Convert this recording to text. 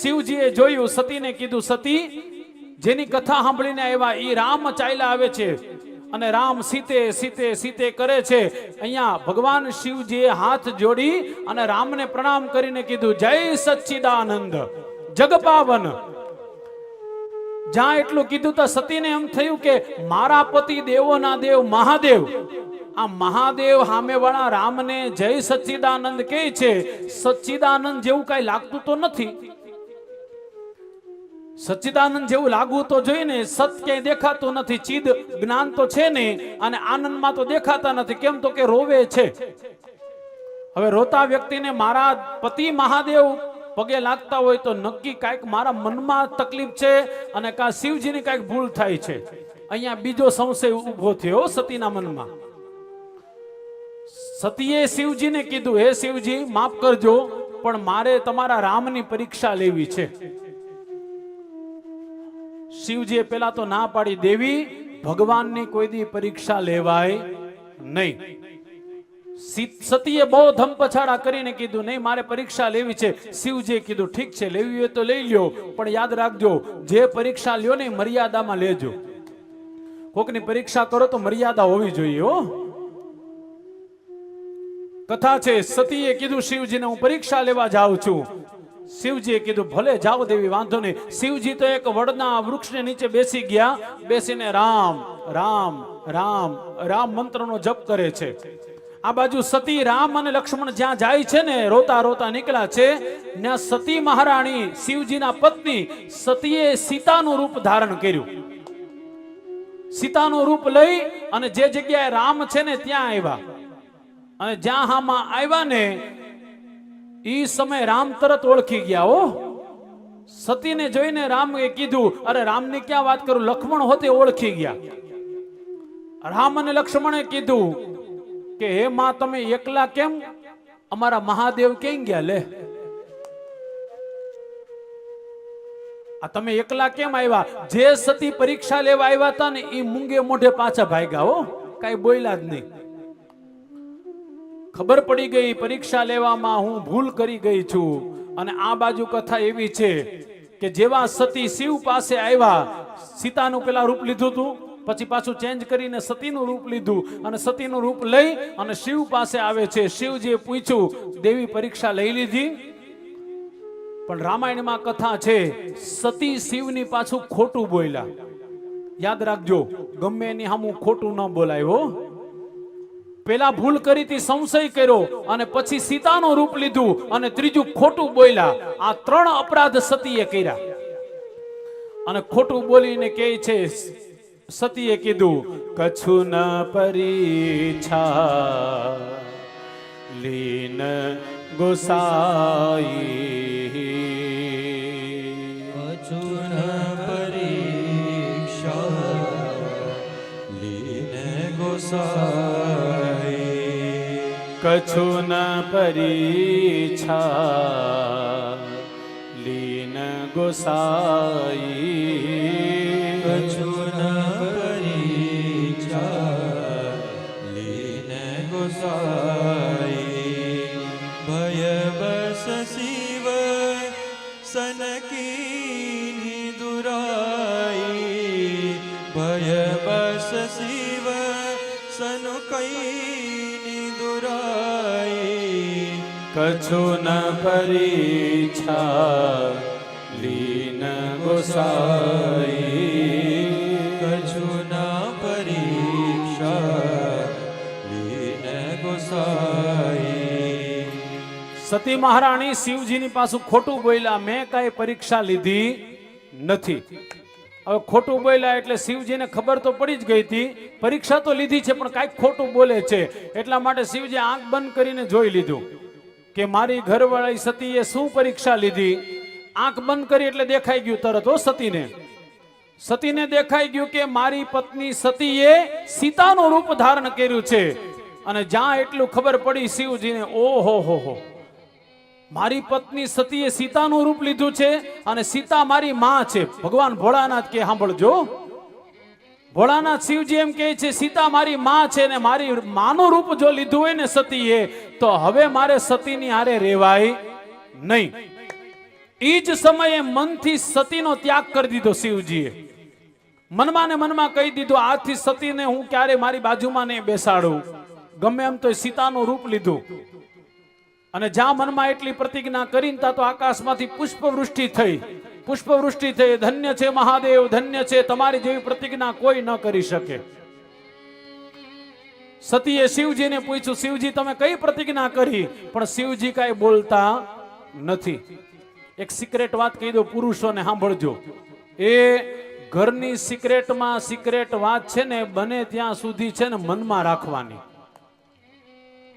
શિવજીએ જોયું, સતીને કીધું, સતી, જેની કથા સાંભળીને આવ્યા એ રામ ચાલ્યા આવે છે અને રામ સીતે સીતે સીતે કરે છે. અહીંયા ભગવાન શિવજીએ હાથ જોડી અને રામને પ્રણામ કરીને કીધું, જય સચ્ચિદાનંદ જગપાવન જ્યાં એટલું કીધું તો સતીને એમ થયું કે, મારા પતિ દેવોના દેવ, મહાદેવ. આ મહાદેવ સામેવાળા રામને જય સચ્ચિદાનંદ કહે છે. સચ્ચિદાનંદ જેવું કાંઈ લાગતું તો નથી. સચ્ચિદાનંદ જેવું લાગવું તો જોઈએ સત ક્યાંય દેખાતું નથી, ચિદ જ્ઞાન તો છે ને, અને આનંદમાં તો દેખાતા નથી. કેમ તો કે રોવે છે. હવે રોતા વ્યક્તિને મારા પતિ મહાદેવ પગે લાગતા હોય તો નક્કી કાંઈક મારા મનમાં તકલીફ છે અને કાં શિવજીની કાંઈક ભૂલ થાય છે. અહીંયા બીજો સંશય ઊભો થયો સતીના મનમાં. સતીએ શિવજીને કીધું, હે શિવજી, માફ કરજો, પણ મારે તમારા રામની પરીક્ષા લેવી છે. શિવજીએ પેલા તો ના પાડી દેવી, ભગવાનની કોઈ દી પરીક્ષા લેવાય નહીં. સતીએ બહુ ધમપછાડા કરીને કીધું, નહીં, મારે પરીક્ષા લેવી છે. શિવજીએ કીધું, ઠીક છે, લેવી હોય તો લઈ લ્યો, પણ યાદ રાખજો, જે પરીક્ષા લ્યો ને મર્યાદામાં લેજો. કોકની પરીક્ષા કરો તો મર્યાદા હોવી જોઈએ, હો. કથા છે, સતીએ કીધું, શિવજીને હું પરીક્ષા લેવા જાઉં છું. શિવજીએ કીધું, ભલે જાઓ દેવી, વાંધો નહીં. શિવજી તો એક વડના વૃક્ષને નીચે બેસી ગયા, બેસીને રામ રામ રામ રામ મંત્રનો જપ કરે છે. આ બાજુ સતી, રામ અને લક્ષ્મણ જ્યાં જાય છે ને, રોતા રોતા નીકળ્યા છે, ત્યાં સતી મહારાણી શિવજીના પત્ની સતીએ સીતાનું રૂપ ધારણ કર્યું. સીતાનું રૂપ લઈ અને જે જગ્યાએ રામ છે ને, ત્યાં આવ્યા. અને જ્યાં હામાં આવ્યા ને ઈ સમય રામ તરત ઓળખી ગયા, હો. સતીને જોઈને રામે કીધું, અરે રામની ક્યાં વાત કરું? લક્ષ્મણ હોતે ઓળખી ગયા. રામ અને લક્ષ્મણે કીધું કે, હે માં, તમે એકલા કેમ? અમારા મહાદેવ કેમ ગયા? લે. આ તમે એકલા કેમ આવ્યા? જે સતી પરીક્ષા લેવા આવ્યા હતા ને એ મૂંગે મોઢે પાછા ભાગ્યા, હો. કઈ બોલ્યા જ નહીં. ખબર પડી ગઈ, પરીક્ષા લેવામાં હું ભૂલ કરી ગઈ છું. અને આ બાજુ કથા એવી છે કે જેવા સતી શિવ પાસે આવ્યા, સીતાનું પેલા રૂપ લીધું હતું પછી પાછું ચેન્જ કરીને સતીનું રૂપ લીધું. અને સતીનું રૂપ લઈ અને શિવ પાસે આવે છે. શિવજીએ પૂછ્યું, દેવી પરીક્ષા લઈ લીધી? પણ રામાયણમાં કથા છે, સતી શિવની પાછું ખોટું બોલ્યા. યાદ રાખજો, ગમે એની સામું ખોટું ન બોલાય હો. પેલા ભૂલ કરી હતી, સંશય કર્યો અને પછી સીતાનું રૂપ લીધું અને ત્રીજું ખોટું બોલ્યા. આ ત્રણ અપરાધ સતીએ કર્યા. અને ખોટું બોલીને કહે છે, સતીએ કીધું કછું ન પરીછા લીન ગોસાઈ. અચુન પરીક્ષા લીને ગોસાઈ. કછું ન પરીછા લીન ગોસાઈ કછું ન પરીછા લીન ગોસાઈ ભય બસ શિવ સનકી કછું ન પરીછા લીન ગોસાઈ. કછુના પરીક્ષા લીને ગોસાઈ. સતી મહારાણી શિવજીની પાછું ખોટું બોલ્યા, મેં કઈ પરીક્ષા લીધી નથી. હવે ખોટું બોલ્યા એટલે શિવજીને ખબર તો પડી જ ગઈ હતી, પરીક્ષા તો લીધી છે, પણ કાંઈક ખોટું બોલે છે. એટલા માટે શિવજી આંખ બંધ કરીને જોઈ લીધું. કે મારી ઘરવાળી સતીએ શું પરીક્ષા લીધી? આંખ બંધ કરી એટલે દેખાઈ ગયું તરત હો સતીને. સતીને દેખાઈ ગયું કે મારી પત્ની સતીએ સીતાનું રૂપ ધારણ કર્યું છે. અને જ્યાં એટલું ખબર પડી શિવજીને, ઓહો હો હો. મારી પત્ની સતીએ સીતાનું રૂપ લીધું છે અને સીતા મારી માં છે. ભગવાન ભોળાનાથ કે સાંભળજો. ભોળાનાથ શિવજી એમ કહે છે, સીતા મારી માં છે ને મારી માનું રૂપ જો લીધું હોય ને સતીએ, તો હવે મારે સતીની હારે રેવાય નહીં. એ જ સમયે મનથી સતીનો ત્યાગ કરી દીધો શિવજીએ. મનમાં ને મનમાં કહી દીધું આજથી સતીને હું ક્યારે મારી બાજુમાં નહીં બેસાડું. ગમે એમ તો સીતાનું રૂપ લીધું. અને જ્યાં મનમાં એટલી પ્રતિજ્ઞા કરીને ત્યાં તો આકાશમાંથી પુષ્પવૃષ્ટિ થઈ. પુષ્પવૃષ્ટિ થઈ ધન્ય છે, મહાદેવ, ધન્ય છે, તમારી જેવી પ્રતિજ્ઞા કોઈ ન કરી શકે. સતીએ શિવજીને પૂછ્યું, શિવજી, તમે કઈ પ્રતિજ્ઞા કરી? પણ શિવજી કાંઈ બોલતા નથી. એક સિક્રેટ વાત કહી દો પુરુષોને, સાંભળજો. એ ઘરની સિક્રેટમાં સિક્રેટ વાત છે ને, બને ત્યાં સુધી છે ને, મનમાં રાખવાની.